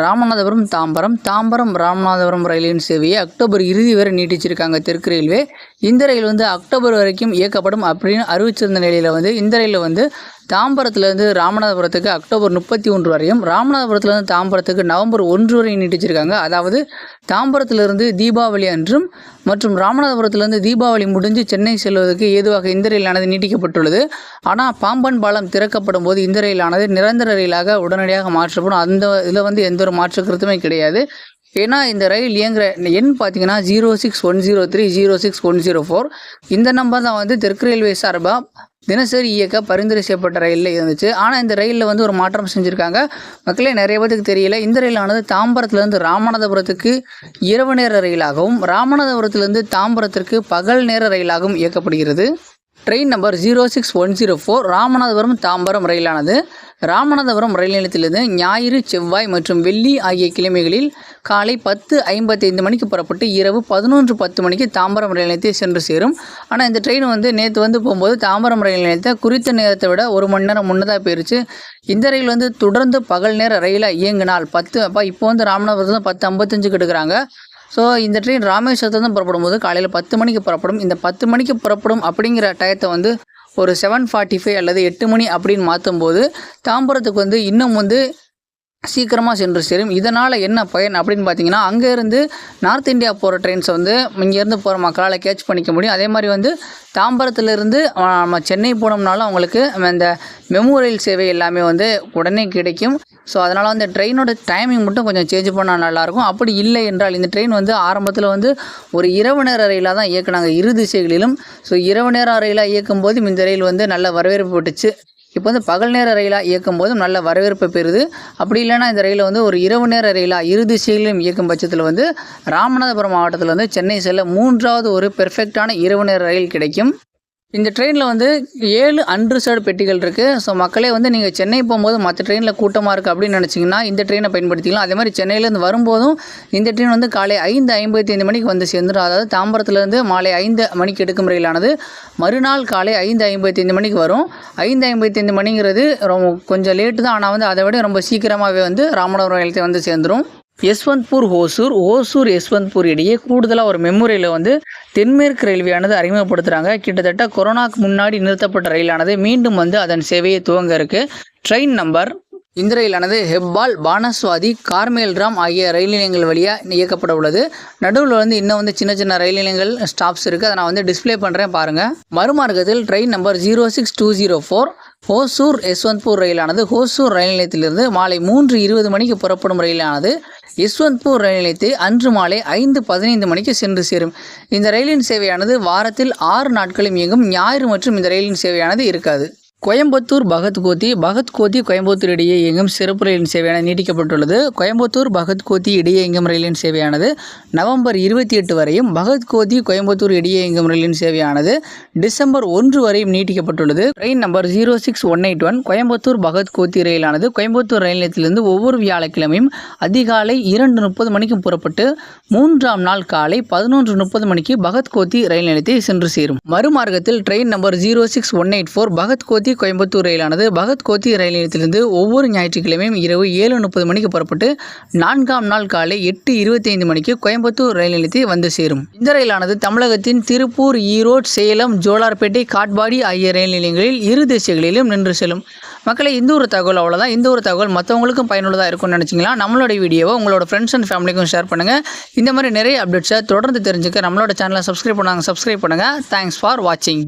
ராமநாதபுரம் தாம்பரம். தாம்பரம் ராமநாதபுரம் ரயிலின் சேவையை அக்டோபர் இறுதி வரை நீட்டிச்சிருக்காங்க தெற்கு ரயில்வே. இந்த ரயில் வந்து அக்டோபர் வரைக்கும் இயக்கப்படும் அப்படின்னு அறிவிச்சிருந்த நிலையில் வந்து இந்த ரயிலில் வந்து தாம்பரத்துலேருந்து ராமநாதபுரத்துக்கு அக்டோபர் முப்பத்தி ஒன்று வரையும் ராமநாதபுரத்துலேருந்து தாம்பரத்துக்கு நவம்பர் ஒன்று வரையும் நீட்டிச்சிருக்காங்க. அதாவது தாம்பரத்திலிருந்து தீபாவளி அன்றும் மற்றும் ராமநாதபுரத்துலேருந்து தீபாவளி முடிஞ்சு சென்னை செல்வதற்கு ஏதுவாக இந்த ரயிலானது நீட்டிக்கப்பட்டுள்ளது. ஆனால் பாம்பன் பாலம் திறக்கப்படும் போது இந்த ரயிலானது நிரந்தர ரயிலாக உடனடியாக மாற்றப்படும். அந்த இதில் வந்து எந்த ஒரு மாற்று கருத்துமே கிடையாது. ஏன்னா இந்த ரயில் இயங்குற எண் பார்த்தீங்கன்னா zero six one zero three zero six one zero four இந்த நம்பர் தான் வந்து தெற்கு ரயில்வே சார்பாக தினசரி இயக்க பரிந்துரை செய்யப்பட்ட ரயிலில் இருந்துச்சு. ஆனால் இந்த ரயிலில் வந்து ஒரு மாற்றம் செஞ்சுருக்காங்க. மக்களே நிறைய பேருக்கு தெரியல. இந்த ரயிலானது தாம்பரத்துலேருந்து ராமநாதபுரத்துக்கு இரவு நேர ரயிலாகவும் ராமநாதபுரத்துலேருந்து தாம்பரத்திற்கு பகல் நேர ரயிலாகவும் இயக்கப்படுகிறது. Train number zero six one zero four Ramanathapuram Tambaram ரயிலானது. Ramanathapuram ரயில் நிலையத்திலிருந்து ஞாயிறு செவ்வாய் மற்றும் வெள்ளி ஆகிய கிழமைகளில் காலை பத்து ஐம்பத்தைந்து மணிக்கு புறப்பட்டு இரவு பதினொன்று பத்து மணிக்கு தாம்பரம் ரயில் நிலையத்தை சென்று சேரும். ஆனால் இந்த ட்ரெயின் வந்து நேற்று வந்து போகும்போது தாம்பரம் ரயில் நிலையத்தை குறித்த நேரத்தை விட ஒரு மணி நேரம் முன்னதாக போயிருச்சு. இந்த ரயில் வந்து தொடர்ந்து பகல் நேர ரயிலாக இயங்கினால் பத்து அப்போ இப்போ வந்து ராமநாதபுரத்தில் பத்து ஐம்பத்தஞ்சுக்கு எடுக்கிறாங்க. ஸோ இந்த ட்ரெயின் ராமேஸ்வரத்துலேருந்து புறப்படும் போது காலையில் பத்து மணிக்கு புறப்படும். இந்த பத்து மணிக்கு புறப்படும் அப்படிங்கிற டயத்தை வந்து ஒரு செவன் ஃபார்ட்டி ஃபைவ் அல்லது எட்டு மணி அப்படின்னு மாற்றும் போது தாம்பரத்துக்கு வந்து இன்னும் வந்து சீக்கிரமாக சென்று சேரும். இதனால் என்ன பயன் அப்படின்னு பார்த்தீங்கன்னா அங்கேருந்து நார்த் இந்தியா போகிற ட்ரெயின்ஸை வந்து இங்கேருந்து போகிற மக்களால் கேட்ச் பண்ணிக்க முடியும். அதே மாதிரி வந்து தாம்பரத்துலேருந்து நம்ம சென்னை போனோம்னாலும் அவங்களுக்கு இந்த மெமு ரயில் சேவை எல்லாமே வந்து உடனே கிடைக்கும். ஸோ அதனால் வந்து ட்ரெயினோட டைமிங் மட்டும் கொஞ்சம் சேஞ்ச் பண்ணால் நல்லாயிருக்கும். அப்படி இல்லை என்றால் இந்த ட்ரெயின் வந்து ஆரம்பத்தில் வந்து ஒரு இரவு நேர ரயிலாக தான் இயக்குனாங்க இரு திசைகளிலும். ஸோ இரவு நேர ரயிலாக இயக்கும்போது இந்த ரயில் வந்து நல்ல வரவேற்பு பெற்றுச்சு. இப்போ வந்து பகல் நேர ரயிலாக இயக்கும் போதும் நல்ல வரவேற்பை பெறுது. அப்படி இல்லைன்னா இந்த ரயிலை வந்து ஒரு இரவு நேர ரயிலாக இரு திசைகளிலும் இயக்கும் பட்சத்தில் வந்து ராமநாதபுரம் மாவட்டத்தில் வந்து சென்னை செல்ல மூன்றாவது ஒரு பெர்ஃபெக்டான இரவு நேர ரயில் கிடைக்கும். இந்த ட்ரெயினில் வந்து ஏழு அன்ரிசர்வ்டு பெட்டிகள் இருக்குது ஸோ மக்களே வந்து நீங்கள் சென்னை போகும்போது மற்ற ட்ரெயினில் கூட்டமாக இருக்குது அப்படின்னு நினச்சிங்கன்னா இந்த ட்ரெயினை பயன்படுத்திக்கலாம். அதே மாதிரி சென்னையிலேருந்து வரும்போதும் இந்த ட்ரெயின் வந்து காலை ஐந்து ஐம்பத்தி ஐந்து மணிக்கு வந்து சேர்ந்துடும் அதாவது தாம்பரத்துலேருந்து மாலை ஐந்து மணிக்கு எடுக்கும் ரயிலானது மறுநாள் காலை ஐந்து ஐம்பத்தி ஐந்து மணிக்கு வரும். ஐந்து ஐம்பத்தி ஐந்து மணிங்கிறது ரொம்ப கொஞ்சம் லேட்டு தான். ஆனால் வந்து அதை விட ரொம்ப சீக்கிரமாகவே வந்து ராமநாதபுரம் ரயிலத்தை வந்து சேர்ந்துடும் யஸ்வந்த்பூர் ஹோசூர் ஓசூர் யஸ்வந்த்பூர் இடையே கூடுதலாக ஒரு மெமோரியில் வந்து தென்மேற்கு ரயில்வேயானது அறிமுகப்படுத்துகிறாங்க கிட்டத்தட்ட கொரோனாக்கு முன்னாடி நிறுத்தப்பட்ட ரயிலானது மீண்டும் வந்து அதன் சேவையை துவங்க இருக்குது ட்ரெயின் நம்பர் இந்த ரயிலானது ஹெப்பால் பானஸ்வாதி கார்மேல் ராம் ஆகிய ரயில் நிலையங்கள் வழியாக இயக்கப்பட உள்ளது. நடுவில் வந்து இன்னும் வந்து சின்ன சின்ன ரயில் நிலையங்கள் ஸ்டாப்ஸ் இருக்குது அதை நான் வந்து டிஸ்பிளே பண்ணுறேன் பாருங்கள் மறுமார்க்கத்தில் train number zero six two zero four Hosur Yeshwantpur ரயிலானது. Hosur ரயில் நிலையத்திலிருந்து மாலை மூன்று இருபது மணிக்கு புறப்படும் ரயிலானது. யஸ்வந்த்பூர் ரயில் நிலையத்தை அன்று மாலை ஐந்து பதினைந்து மணிக்கு சென்று சேரும். இந்த ரயிலின் சேவையானது வாரத்தில் ஆறு நாட்களும் இயங்கும். ஞாயிறு மற்றும் இந்த ரயிலின் சேவையானது இருக்காது. கோயம்புத்தூர் பகத்கோத்தி பகத்கோத்தி கோயம்புத்தூர் இடையே இயங்கும் சிறப்பு ரயிலின் சேவையான நீட்டிக்கப்பட்டுள்ளது. கோயம்புத்தூர் பகத்கோத்தி இடையே இயங்கும் ரயிலின் சேவையானது நவம்பர் இருபத்தி எட்டு வரையும் பகத்கோத்தி கோயம்புத்தூர் இடையே இயங்கும் ரயிலின் சேவையானது டிசம்பர் ஒன்று வரையும் நீட்டிக்கப்பட்டுள்ளது. Train number zero six one eight one Coimbatore Bhagat Kothi ரயிலானது Coimbatore ரயில் நிலையத்திலிருந்து ஒவ்வொரு வியாழக்கிழமையும் அதிகாலை இரண்டு முப்பது மணிக்கும் புறப்பட்டு மூன்றாம் நாள் காலை பதினொன்று முப்பது மணிக்கு பகத்கோத்தி ரயில் நிலையத்தை சென்று சேரும். மறுமார்க்கத்தில் train number zero six one eight four Trichy Coimbatore ரயிலானது Bhagat Kothi ரயில் நிலையத்திலிருந்து ஒவ்வொரு ஞாயிற்றுக்கிழமையும் இரவு ஏழு முப்பது மணிக்கு புறப்பட்டு நான்காம் நாள் காலை எட்டு இருபத்தைந்து மணிக்கு கோயம்புத்தூர் ரயில் நிலையத்தை வந்து சேரும். இந்த ரயிலானது தமிழகத்தின் திருப்பூர் ஈரோடு சேலம் ஜோலார்பேட்டை காட்பாடி ஆகிய ரயில் நிலையங்களில் இரு திசைகளிலும் நின்று செல்லும். மக்களை இந்த ஒரு தகவல் அவ்வளோதான் இந்த ஒரு தகவல் மற்றவங்களுக்கும் பயனுள்ளதாக இருக்கும்னு நினச்சிங்களா? நம்மளோட வீடியோவை உங்களோட ஃப்ரெண்ட்ஸ் அண்ட் ஃபேமிலிக்கும் ஷேர் பண்ணுங்கள் இந்த மாதிரி நிறைய அப்டேட்ஸை தொடர்ந்து தெரிஞ்சுக்க நம்மளோட சேனலை சப்ஸ்கிரைப் பண்ணாங்க சப்ஸ்கிரைப் பண்ணுங்கள் தேங்க்ஸ் ஃபார் வாட்சிங்